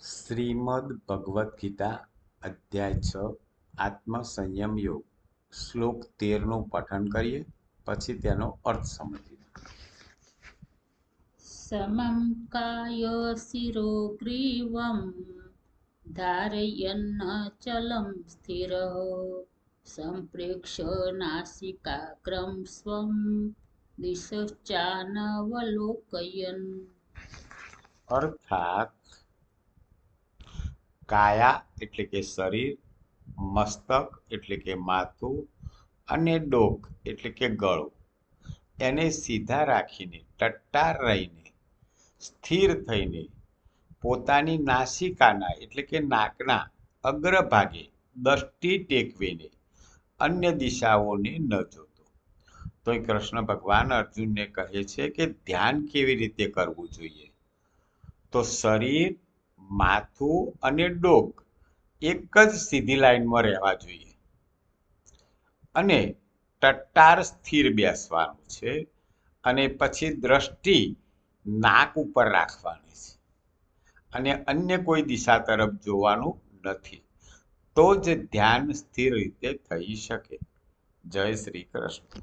શ્રીમદ ભગવદ્ ગીતા અધ્યાય છ આત્મ સંયમ યોગ. શ્લોક તેરનું પઠન કરીએ પછી તેનો અર્થ સમજીએ. સમમ કાયો શિરો ગ્રીવમ ધારયન્ન ચલમ સ્થિર. સંપ્રેક્ષ નાસિકાગ્રમ સ્વમ દિશચાનવલોકયન અર્થાત કાયા, એટલે કે શરીર, મસ્તક, એટલે કે માથું અને ડોક, એટલે કે ગળું. એને સીધા રાખીને, ટટ્ટાર રહીને, સ્થિર થઈને, પોતાની નાસિકાના, એટલે કે નાકના, અગ્રભાગે દષ્ટિ ટેકવીને, અન્ય દિશાઓને ન જોતો. તો એ કૃષ્ણ ભગવાન અર્જુનને કહે છે કે ધ્યાન કેવી રીતે કરવું જોઈએ? તો શરીર માથું અને ડોક એક જ સીધી લાઈનમાં રહેવા જોઈએ. અને ટટ્ટાર સ્થિર બેસવાનું છે અને પછી દ્રષ્ટિ નાક ઉપર રાખવાની છે. અને અન્ય કોઈ દિશા તરફ જોવાનું નથી. તો જ ધ્યાન સ્થિર રીતે થઈ શકે. જય શ્રી કૃષ્ણ.